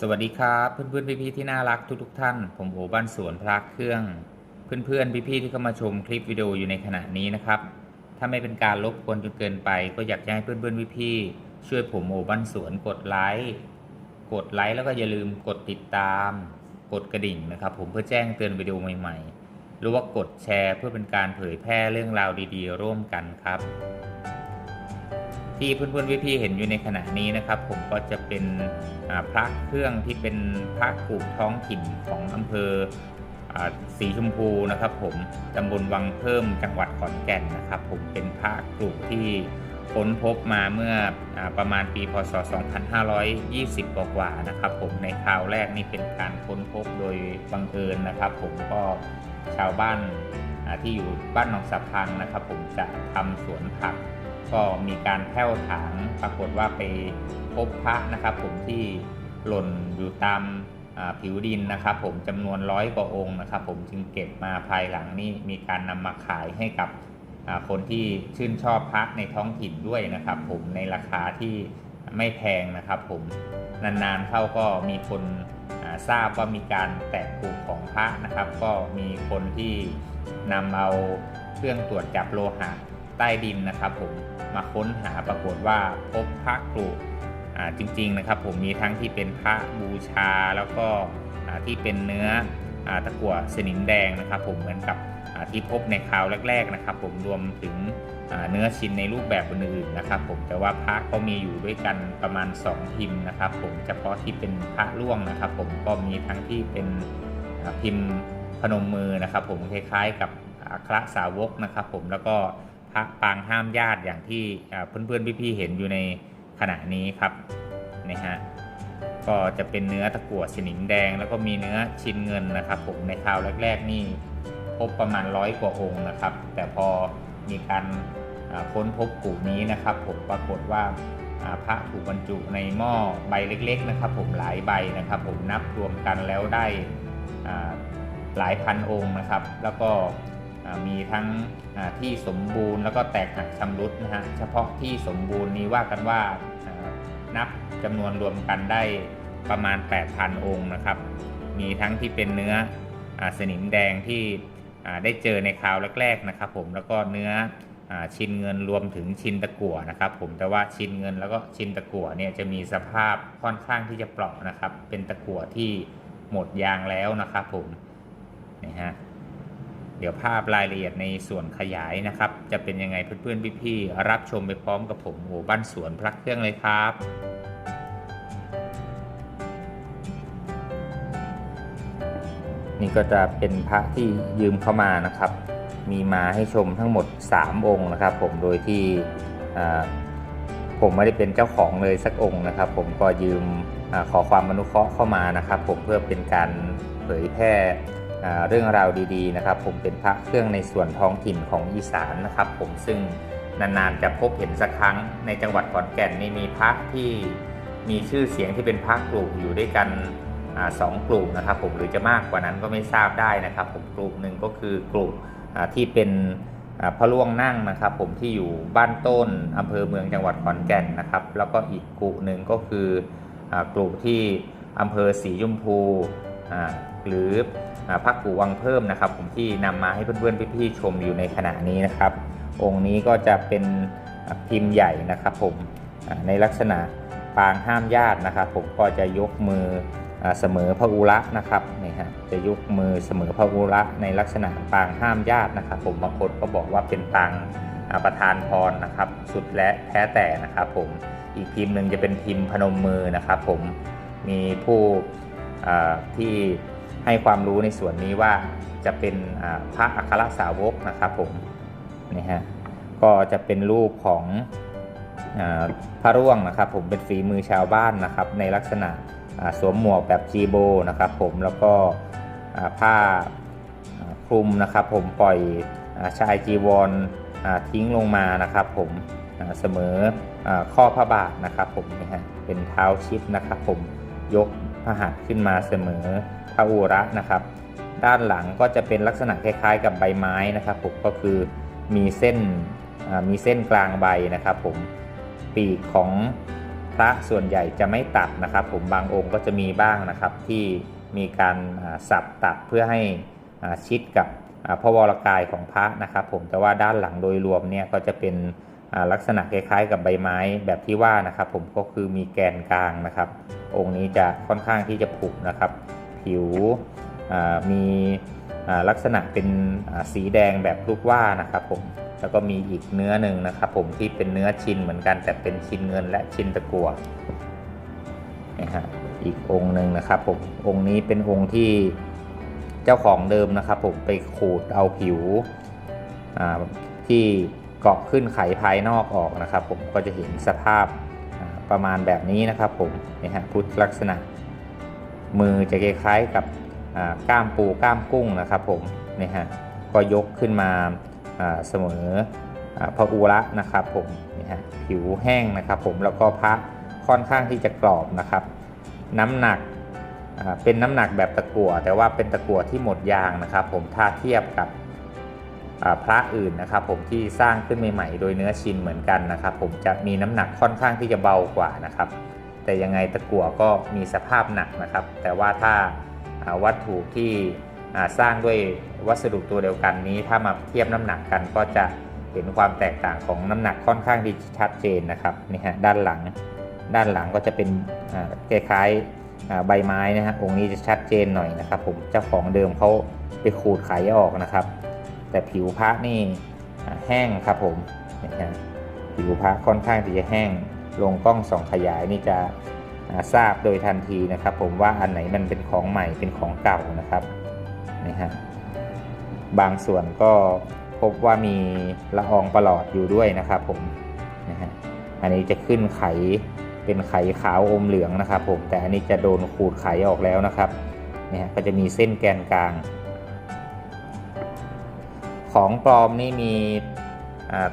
สวัสดีครับเพื่อนๆพี่ๆที่น่ารักทุกๆท่าน ผมโอบ้านสวนพระเครื่อง เพื่อนๆพี่ๆที่เข้ามาชมคลิปวิดีโออยู่ในขณะนี้นะครับ ถ้าไม่เป็นการรบกวนจนเกินไป ก็อยากจะให้เพื่อนๆพี่ๆช่วยผมโอบ้านสวนกดไลค์กดไลค์แล้วก็อย่าลืมกดติดตาม กดกระดิ่งนะครับ ผมเพื่อแจ้งเตือนวิดีโอใหม่ๆ หรือว่ากดแชร์เพื่อเป็นการเผยแพร่เรื่องราวดีๆ ร่วมกันครับ ที่เพื่อนๆพี่ๆเห็นอยู่ในขณะนี้นะครับ ผมก็จะเป็นพระเครื่องที่เป็นพระกลุ่มท้องถิ่นของอำเภออสีชมพูนะครับ ผมตำบลวังเพิ่มจังหวัดขอนแก่นนะครับ ผมเป็นพระกลุ่มที่ค้นพบมาเมื่ออประมาณปีพศ 2520 กว่าๆนะครับ ผมในคราวแรกนี่เป็นการค้นพบโดยบังเอิญนะครับ ผมก็ชาวบ้านที่อยู่บ้านหนองสะพังนะครับ ผมจะทำสวนผัก ก็มีการแผ้วถางปรากฏว่าไปพบพระนะครับ ผมที่หล่นอยู่ตามผิวดินนะครับ ผมจำนวนร้อยกว่าองค์นะครับ ผมจึงเก็บมาภายหลังนี่มีการนำมาขายให้กับคนที่ชื่นชอบพระในท้องถิ่นด้วยนะครับ ผมในราคาที่ไม่แพงนะครับ ผมนานๆเข้าก็มีคนทราบว่ามีการแตกปลูกของพระนะครับ ก็มีคนที่นำเอาเครื่องตรวจจับโลหะ ใต้ดินนะครับ ผมมาค้นหาปรากฏว่าพบพระกรุอ่าจริงๆนะครับ ผมมีทั้งที่เป็นพระบูชาแล้วก็ที่เป็นเนื้ออตะกั่วสนิมแดงนะครับ ผมเหมือนกับที่พบในคราวแรก ๆนะครับ ผมรวมถึงเนื้อชิ้นในรูปแบบอื่นๆนะครับ ผมแต่ว่าพระก็มีอยู่ด้วยกันประมาณ 2 พิมพ์นะครับ ผมเฉพาะที่เป็นพระร่วงนะครับ ผมก็มีทั้งที่เป็นพิมพ์พนมมือนะครับ ผมคล้ายๆ กับอัครสาวกนะครับ ผมแล้วก็ ปางห้ามญาติอย่างที่เพื่อนๆพี่ๆเห็นอยู่ในขณะนี้ครับนะฮะก็จะเป็นเนื้อตะกั่วสนิมแดง แล้วก็มีเนื้อชิ้นเงินนะครับ ผมในคราวแรก ๆ นี่พบประมาณร้อยกว่าองค์นะครับ แต่พอมีการค้นพบกลุ่มนี้นะครับ ผมปรากฏว่าพระถูกบรรจุในหม้อใบเล็ก ๆ นะครับ ผมหลายใบนะครับ ผมนับรวมกันแล้วได้หลายพันองค์นะครับ แล้วก็ มีทั้งที่สมบูรณ์แล้วก็แตกหักชำรุดนะฮะเฉพาะที่สมบูรณ์นี้ว่ากันว่านับจำนวนรวมกันได้ประมาณ 8,000 องค์นะครับ มีทั้งที่เป็นเนื้ออสนิมแดงที่ได้เจอในคราวแรกๆนะครับ ผมแล้วก็เนื้ออชิ้นเงินรวมถึงชิ้นตะกั่วนะครับ ผมแต่ว่าชิ้นเงินแล้วก็ชิ้นตะกั่วเนี่ยจะมีสภาพค่อนข้างที่จะเปราะนะครับ เป็นตะกั่วที่หมดยางแล้วนะครับ ผมนี่ฮะ เดี๋ยวภาพรายละเอียดในส่วนขยายนะครับ จะเป็นยังไงเพื่อนๆพี่ๆรับชมไปพร้อมกับผมโอ้บ้านสวนพระเครื่องเลยครับนี่ก็จะเป็นพระที่ยืมเข้ามานะครับ มีมาให้ชมทั้งหมด 3 องค์นะครับ ผมโดยที่ผมไม่ได้เป็นเจ้าของเลยสักองค์นะครับ ผมก็ยืมอขอความอนุเคราะห์เข้ามานะครับ ผมเพื่อเป็นการเผยแพร่ เรื่องราวดีๆนะครับ ผมเป็นพระเครื่องในส่วนท้องถิ่นของอีสานนะครับ ผมซึ่งนานๆจะพบเห็นสักครั้งในจังหวัดขอนแก่นนี่มีพระที่มีชื่อเสียงที่เป็นพระกลุ่มอยู่ด้วยกันอสองกลุ่มนะครับ ผมหรือจะมากกว่านั้นก็ไม่ทราบได้นะครับ ผมกลุ่มหนึ่งก็คือกลุ่มที่เป็นพระล่วงนั่งนะครับ ผมที่อยู่บ้านต้นอำเภอเมืองจังหวัดขอนแก่นนะครับ แล้วก็อีกกลุ่มหนึ่งก็คืออกลุ่มที่อำเภอสีชมพูหรือ พระกูวังเพิ่มนะครับ ผมที่นำมาให้เพื่อนๆพี่ๆชมอยู่ในขณะนี้นะครับ องค์นี้ก็จะเป็นพิมพ์ใหญ่นะครับ ผมในลักษณะปางห้ามญาตินะครับ ผมก็จะยกมือเสมอพระอุระนะครับนี่ฮะจะยกมือเสมอพระอุระในลักษณะปางห้ามญาตินะครับ ผมบางคนก็บอกว่าเป็นปางประธานพรนะครับ สุดและแท้แต่นะครับ ผมอีกพิมพ์หนึ่งจะเป็นพิมพ์พนมมือนะครับ ผมมีผู้ที่ ให้ความรู้ในส่วนนี้ว่าจะเป็นพระอัครสาวกนะครับผมนี่ฮะก็จะเป็นรูปของอพระร่วงนะครับผมเป็นฝีมือชาวบ้านนะครับในลักษณะสวมหมวกแบบจีโบนะครับผมแล้วก็ผ้าคลุมนะครับผมปล่อยอชายจีวรอ่าทิ้งลงมานะครับผมเสมออข้อพระบาทนะครับผมนี่ฮะเป็นเท้าชิดนะครับผมยกพระหัตถ์ขึ้นมาเสมอ พระอุระนะครับ ด้านหลังก็จะเป็นลักษณะคล้ายๆ กับใบไม้นะครับผมก็คือมีเส้นมีเส้นกลางใบนะครับผมปีกของพระส่วนใหญ่จะไม่ตัดนะครับ ผมบางองค์ก็จะมีบ้างนะครับที่มีการสับตัดเพื่อให้ชิดกับพระวรกายของพระนะครับ ผมแต่ว่าด้านหลังโดยรวมเนี่ยก็จะเป็นลักษณะคล้ายๆ กับใบไม้แบบที่ว่านะครับ ผมก็คือมีแกนกลางนะครับ องค์นี้จะค่อนข้างที่จะผุนะครับ ผิวมีลักษณะเป็นสีแดงแบบลูกว่านะครับผมแล้วก็มีอีกเนื้อหนึ่งนะครับ ผมที่เป็นเนื้อชินเหมือนกันแต่เป็นชินเงินและชินตะกั่วนะฮะอีกองค์หนึ่งนะครับผมองค์นี้เป็นองค์ที่เจ้าของเดิมนะครับผมไปขูดเอาผิวที่เกาะขึ้นไขภายนอกออกนะครับ ผมก็จะเห็นสภาพประมาณแบบนี้นะครับผมนี่ฮะพุทธลักษณะ มือจะคล้ายๆกับกล้ามปูกล้ามกุ้งนะครับผมนี่ฮะก็ยกขึ้นมาเสมออพระอุระนะครับผมนี่ฮะผิวแห้งนะครับผมแล้วก็พระค่อนข้างที่จะกรอบนะครับ น้ำหนักเป็นน้ำหนักแบบตะกั่วแต่ว่าเป็นตะกั่วที่หมดยางนะครับ ผมถ้าเทียบกับพระอื่นนะครับ ผมที่สร้างขึ้นใหม่ๆ โดยเนื้อชินเหมือนกันนะครับ ผมจะมีน้ำหนักค่อนข้างที่จะเบากว่านะครับ แต่ยังไงตะกั่วก็มีสภาพหนักนะครับ แต่ว่าถ้าวัตถุที่สร้างด้วยวัสดุตัวเดียวกันนี้ ถ้ามาเทียบน้ำหนักกันก็จะเห็นความแตกต่างของน้ำหนักค่อนข้างที่ชัดเจนนะครับนี่ฮะด้านหลัง ด้านหลังก็จะเป็นคล้ายๆอ่ใบไม้นะฮะองค์นี้จะชัดเจนหน่อยนะครับ ผมเจ้าของเดิมเขาไปขูดไขออกนะครับ แต่ผิวพระนี่แห้งครับผมนี่ฮะผิวพระค่อนข้างที่จะแห้ง ลงกล้องส่องขยายนี่จะทราบโดยทันทีนะครับ ผมว่าอันไหนมันเป็นของใหม่เป็นของเก่านะครับนี่ฮะบางส่วนก็พบว่ามีละอองประหลอดอยู่ด้วยนะครับ ผมนะฮะอันนี้จะขึ้นไขเป็นไขขาวอมเหลืองนะครับ ผมแต่อันนี้จะโดนขูดไขออกแล้วนะครับนี่ฮะก็จะมีเส้นแกนกลาง ของปลอมนี่มี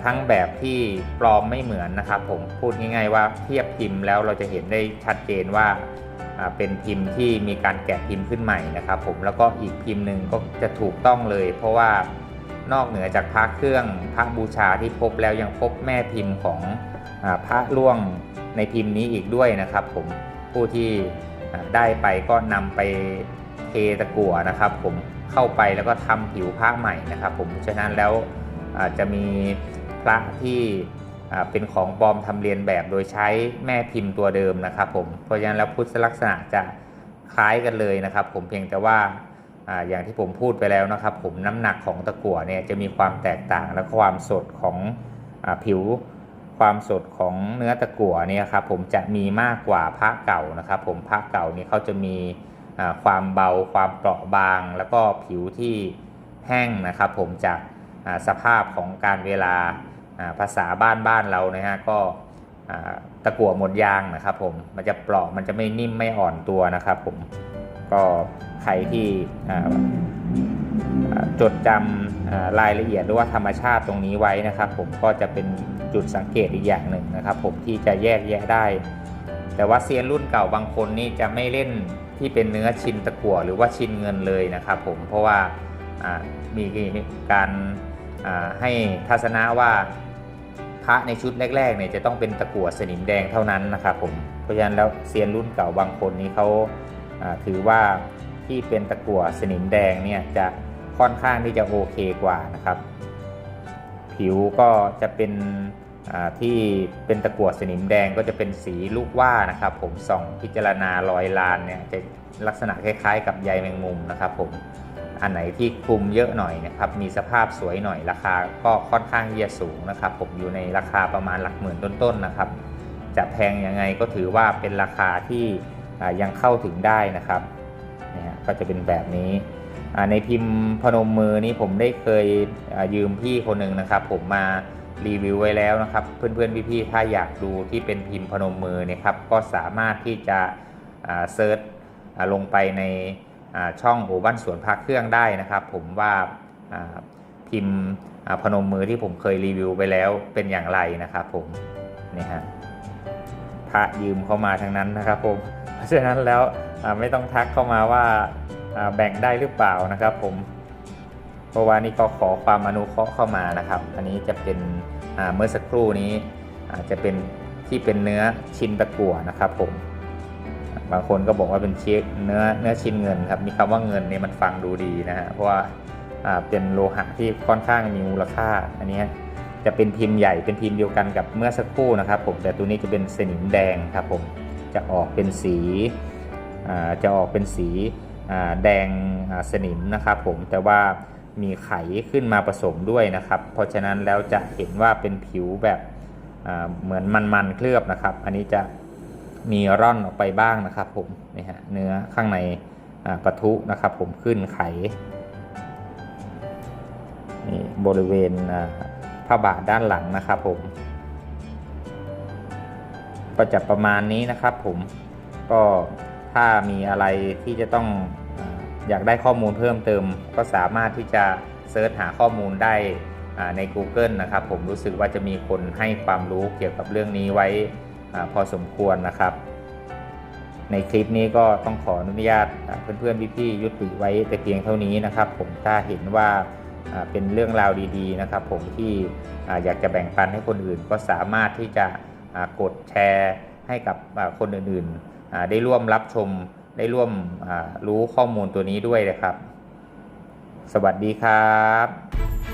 ทั้งแบบที่ปลอมไม่เหมือนนะครับ ผมพูดง่าย ๆ ว่าเทียบพิมพ์แล้วเราจะเห็นได้ชัดเจนว่าเป็นพิมพ์ที่มีการแกะพิมพ์ขึ้นใหม่นะครับ ผมแล้วก็อีกพิมพ์หนึ่งก็จะถูกต้องเลย เพราะว่านอกเหนือจากพระเครื่องพระบูชาที่พบแล้วยังพบแม่พิมพ์ของพระล่วงในพิมพ์นี้อีกด้วยนะครับ ผมผู้ที่ได้ไปก็นำไปเทตะกั่วนะครับ ผมเข้าไปแล้วก็ทำผิวพระใหม่นะครับ ผมฉะนั้นแล้ว อาจจะมีพระที่เป็นของปลอมทำเรียนแบบโดยใช้แม่พิมพ์ตัวเดิมนะครับผมเพราะฉะนั้นแล้วพุทธลักษณะจะคล้ายกันเลยนะครับ ผมเพียงแต่ว่าอย่างที่ผมพูดไปแล้วนะครับ ผมน้ำหนักของตะกั่วเนี่ยจะมีความแตกต่างและความสดของอผิวความสดของเนื้อตะกั่วเนี่ยครับผมจะมีมากกว่าพระเก่านะครับ ผมพระเก่านี่เขาจะมีความเบาความเปราะบาง แล้วก็ผิวที่แห้งนะครับ ผมจาก สภาพของการเวลาภาษาบ้านบ้านเรานะฮะก็ตะกั่วหมดยางนะครับผมมันจะเปราะมันจะไม่นิ่มไม่อ่อนตัวนะครับผมก็ใครที่จดจำรายละเอียดหรือว่าธรรมชาติตรงนี้ไว้นะครับ ผมก็จะเป็นจุดสังเกตอีกอย่างหนึ่งนะครับ ผมที่จะแยกแยะได้ แต่ว่าเซียนรุ่นเก่าบางคนนี่จะไม่เล่นที่เป็นเนื้อชินตะกั่วหรือว่าชินเงินเลยนะครับ ผมเพราะว่ามีการ ให้ทัศนะว่าพระในชุดแรกๆเนี่ยจะต้องเป็นตะกั่วสนิมแดงเท่านั้นนะครับผมเพราะฉะนั้นแล้วเซียนรุ่นเก่าบางคนนี้เขาถือว่าที่เป็นตะกั่วสนิมแดงเนี่ยจะค่อนข้างที่จะโอเคกว่านะครับ ผิวก็จะเป็นที่เป็นตะกั่วสนิมแดงก็จะเป็นสีลูกว่านะครับ ผมส่องพิจารณารอยลานเนี่ยจะลักษณะคล้ายๆ กับใยแมงมุมนะครับผม อันไหนที่คลุมเยอะหน่อยนะครับมีสภาพสวยหน่อยราคาก็ค่อนข้างที่จะสูงนะครับ ผมอยู่ในราคาประมาณหลักหมื่นต้นๆนะครับ จะแพงยังไงก็ถือว่าเป็นราคาที่ยังเข้าถึงได้นะครับเนี่ยก็จะเป็นแบบนี้ในพิมพ์พนมมือนี้ผมได้เคยยืมพี่คนหนึ่งนะครับ ผมมารีวิวไว้แล้วนะครับ เพื่อนๆพี่ๆถ้าอยากดูที่เป็นพิมพ์พนมมือเนี่ยครับก็สามารถที่จะเซิร์ชลงไปใน ช่องโอบ้านสวนพระเครื่องได้นะครับ ผมว่าพิมพ์พนมมือที่ผมเคยรีวิวไปแล้วเป็นอย่างไรนะครับผมนี่ฮะพระยืมเข้ามาทั้งนั้นนะครับผมเพราะฉะนั้นแล้วไม่ต้องทักเข้ามาว่าแบ่งได้หรือเปล่านะครับผมเพราะว่านี่ก็ขอความอนุเคราะห์เข้ามานะครับ อันนี้จะเป็นเมื่อสักครู่นี้จจะเป็นที่เป็นเนื้อชิ้นตะกั่วนะครับผม บางคนก็บอกว่าเป็นชิ้นเนื้อเนื้อชิ้นเงินครับมีคำว่าเงินเนี่ยมันฟังดูดีนะฮะเพราะว่าเป็นโลหะที่ค่อนข้างมีมูลค่าอันนี้จะเป็นพิมพ์ใหญ่เป็นพิมพ์เดียวกันกับเมื่อสักครู่นะครับ ผมแต่ตัวนี้จะเป็นสนิมแดงครับผมจะออกเป็นสีจะออกเป็นสีแดงสนิมนะครับ ผมแต่ว่ามีไขขึ้นมาผสมด้วยนะครับ เพราะฉะนั้นแล้วจะเห็นว่าเป็นผิวแบบเหมือนมันๆเคลือบนะครับ อันนี้จะ มีร่อนออกไปบ้างนะครับผมนี่ฮะเนื้อข้างในอ่าปะทุนะครับผมขึ้นไขนี่บริเวณอ่าผ้าบาทด้านหลังนะครับผม ก็จะประมาณนี้นะครับผมก็ถ้ามีอะไรที่จะต้องอยากได้ข้อมูลเพิ่มเติม ก็สามารถที่จะเซิร์ชหาข้อมูลได้ใน Google นะครับผมรู้สึกว่าจะมีคนให้ความรู้เกี่ยวกับเรื่องนี้ไว้ พอสมควรนะครับ ในคลิปนี้ก็ต้องขออนุญาตเพื่อนๆพี่ๆยุติไว้แต่เพียงเท่านี้นะครับ ผมถ้าเห็นว่าเป็นเรื่องราวดีๆนะครับ ผมที่อยากจะแบ่งปันให้คนอื่นก็สามารถที่จะกดแชร์ให้กับคนอื่นๆ ได้ร่วมรับชมได้ร่วมรู้ข้อมูลตัวนี้ด้วยนะครับ สวัสดีครับ